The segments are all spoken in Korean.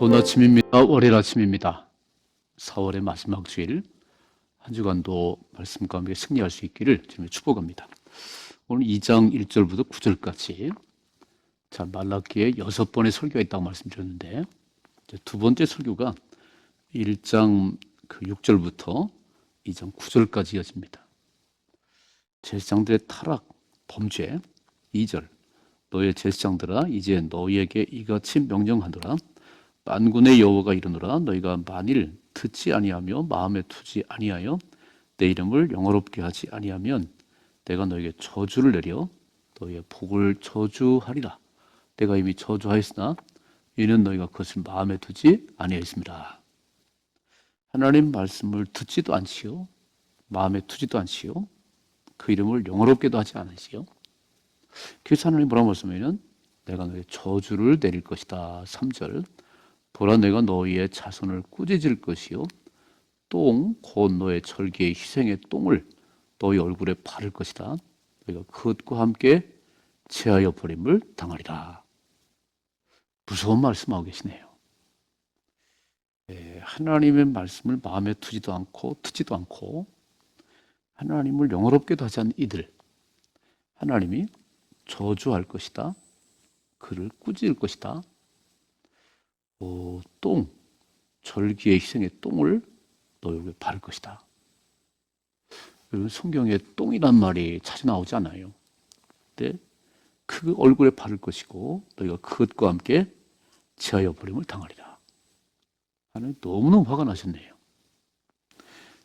좋은 아침입니다. 월요일 아침입니다. 4월의 마지막 주일 한 주간도 말씀과 함께 승리할 수 있기를 주님의 축복합니다. 오늘 2장 1절부터 9절까지 자 말라기에 여섯 번의 설교가 있다고 말씀드렸는데 두 번째 설교가 1장 그 6절부터 2장 9절까지 이어집니다. 제사장들의 타락, 범죄 2절 너의 제사장들아 이제 너희에게 이같이 명령하노라 만군의 여호와가 이르노라 너희가 만일 듣지 아니하며 마음에 두지 아니하여 내 이름을 영어롭게 하지 아니하면 내가 너에게 저주를 내려 너희의 복을 저주하리라. 내가 이미 저주하였으나 이는 너희가 그것을 마음에 두지 아니하였습니다. 하나님 말씀을 듣지도 않지요? 마음에 두지도 않지요? 그 이름을 영어롭게도 하지 않으시요? 그래서 하나님 뭐라고 말씀하면 내가 너의 저주를 내릴 것이다. 3절 보라 내가 너희의 자손을 꾸짖을 것이요. 똥 곧 너의 절기의 희생의 똥을 너희 얼굴에 바를 것이다. 너희가 그것과 함께 제하여 버림을 당하리라. 무서운 말씀하고 계시네요. 예, 하나님의 말씀을 마음에 두지도 않고 듣지도 않고 하나님을 영어롭게도 하지 않는 이들 하나님이 저주할 것이다. 그를 꾸짖을 것이다 어, 똥, 절기의 희생의 똥을 너 여기 바를 것이다. 여러분 성경에 똥이란 말이 자주 나오지 않아요. 근데 그 얼굴에 바를 것이고 너희가 그것과 함께 제하여 버림을 당하리라. 하나님 너무너무 화가 나셨네요.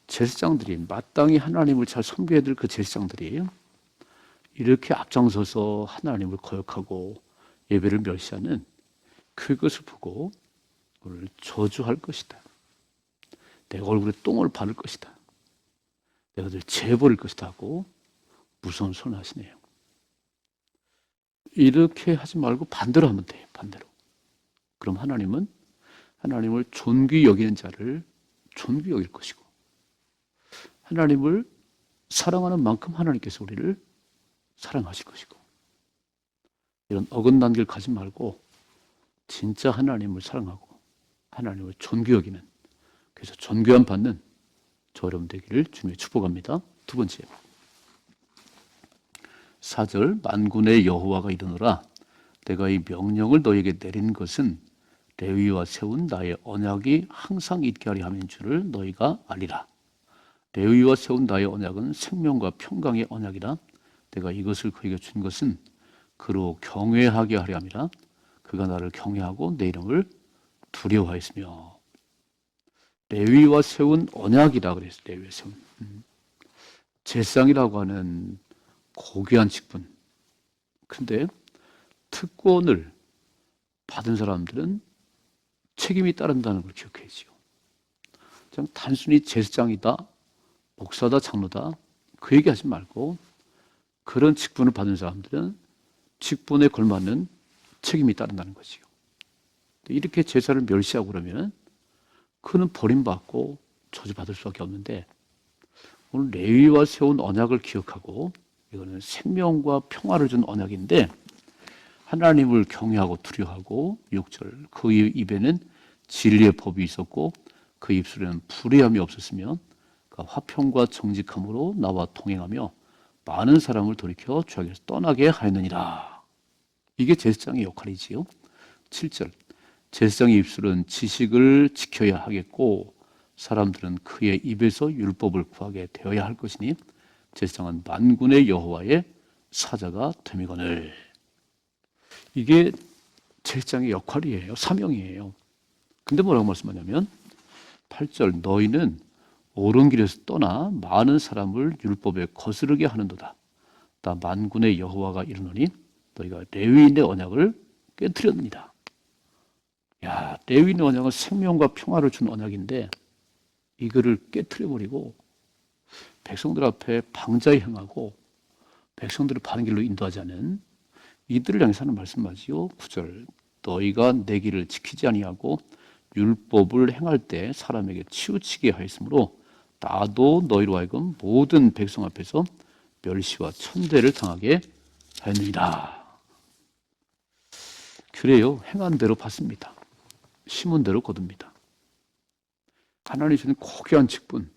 제사장들이 마땅히 하나님을 잘 섬겨야 될 그 제사장들이 이렇게 앞장서서 하나님을 거역하고 예배를 멸시하는 그것을 보고 너를 저주할 것이다. 내가 얼굴에 똥을 바를 것이다. 내가 늘 재버릴 것이다 하고 무서운 손을 하시네요. 이렇게 하지 말고 반대로 하면 돼요. 반대로. 그럼 하나님은 하나님을 존귀 여기는 자를 존귀 여길 것이고 하나님을 사랑하는 만큼 하나님께서 우리를 사랑하실 것이고 이런 어긋난 길 가지 말고 진짜 하나님을 사랑하고 하나님을 존귀 여기는 그래서 존귀함 받는 저 여러분 되기를 주님의 축복합니다. 두 번째 4절 만군의 여호와가 이르노라 내가 이 명령을 너에게 내린 것은 레위와 세운 나의 언약이 항상 있게 하려 함인 줄을 너희가 알리라. 레위와 세운 나의 언약은 생명과 평강의 언약이라 내가 이것을 그에게 준 것은 그로 경외하게 하려 함이라 그가 나를 경외하고 내 이름을 두려워하였으며 레위와 세운 언약이라 그랬어요. 레위와 세운 음. 제상이라고 하는 고귀한 직분. 근데 특권을 받은 사람들은 책임이 따른다는 걸 기억해야지요. 그냥 단순히 제사장이다, 목사다, 장로다 그 얘기하지 말고 그런 직분을 받은 사람들은 직분에 걸맞는 책임이 따른다는 거지요. 이렇게 제사를 멸시하고 그러면 그는 버림받고 저주받을 수밖에 없는데 오늘 레위와 세운 언약을 기억하고 이거는 생명과 평화를 준 언약인데 하나님을 경외하고 두려워하고 6절 그 입에는 진리의 법이 있었고 그 입술에는 불의함이 없었으면 그 화평과 정직함으로 나와 동행하며 많은 사람을 돌이켜 죄악에서 떠나게 하였느니라. 이게 제사장의 역할이지요. 7절 제사장의 입술은 지식을 지켜야 하겠고 사람들은 그의 입에서 율법을 구하게 되어야 할 것이니 제사장은 만군의 여호와의 사자가 됨이거늘 이게 제사장의 역할이에요. 사명이에요. 근데 뭐라고 말씀하냐면 8절 너희는 옳은 길에서 떠나 많은 사람을 율법에 거스르게 하는도다. 나 만군의 여호와가 이르노니 너희가 레위인의 언약을 깨뜨렸느니라. 야, 레위인의 언약은 생명과 평화를 준 언약인데 이거를 깨뜨려 버리고 백성들 앞에 방자히 행하고 백성들을 바른 길로 인도하지 않은 이들을 향해서 하는 말씀하지요. 9절 너희가 내 길을 지키지 아니하고 율법을 행할 때 사람에게 치우치게 하였으므로 나도 너희로 하여금 모든 백성 앞에서 멸시와 천대를 당하게 하였느니라. 그래요. 행한 대로 받습니다. 심은 대로 거둡니다. 하나님 주는 고귀한 직분,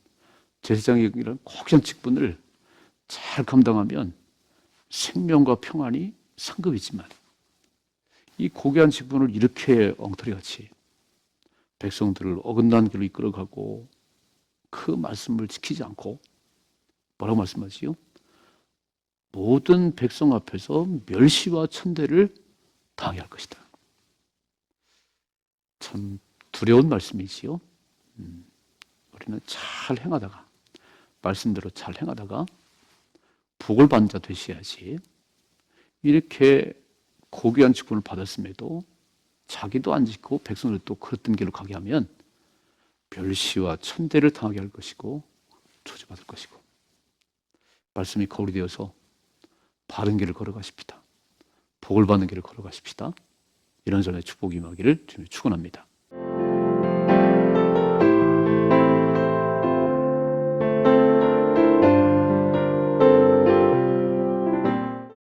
제사장의 이런 고귀한 직분을 잘 감당하면 생명과 평안이 상급이지만 이 고귀한 직분을 이렇게 엉터리같이 백성들을 어긋난 길로 이끌어가고 그 말씀을 지키지 않고 뭐라고 말씀하지요? 모든 백성 앞에서 멸시와 천대를 당하게 할 것이다. 참 두려운 말씀이지요. 음, 우리는 잘 행하다가 말씀대로 잘 행하다가 복을 받는 자 되셔야지. 이렇게 고귀한 직분을 받았음에도 자기도 안 지키고 백성을 또 그릇된 길로 가게 하면 멸시와 천대를 당하게 할 것이고 조지받을 것이고 말씀이 거울이 되어서 바른 길을 걸어가십시다. 복을 받는 길을 걸어가십시다. 이런 점의 축복이 임하기를 주님 축원합니다.